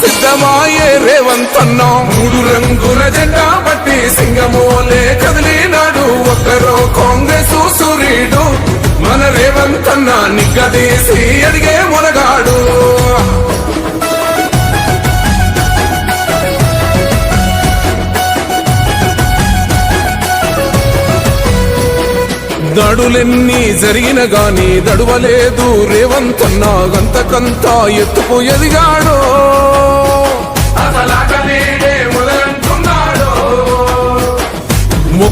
సిద్ధమాయే రేవంతన్నా మూడు రంగుల జెండా బట్టి సింగమోలే కదిలినాడు. ఒక్కరో కాంగ్రెస్ సూర్యుడు మన రేవంతన్నా నిగ్గదీసి అడిగే మునగాడు దడులెన్ని జరిగిన గాని దడువలేదు రేవంతన్నా గంతకంతా ఎత్తుకు ఎదిగాడో.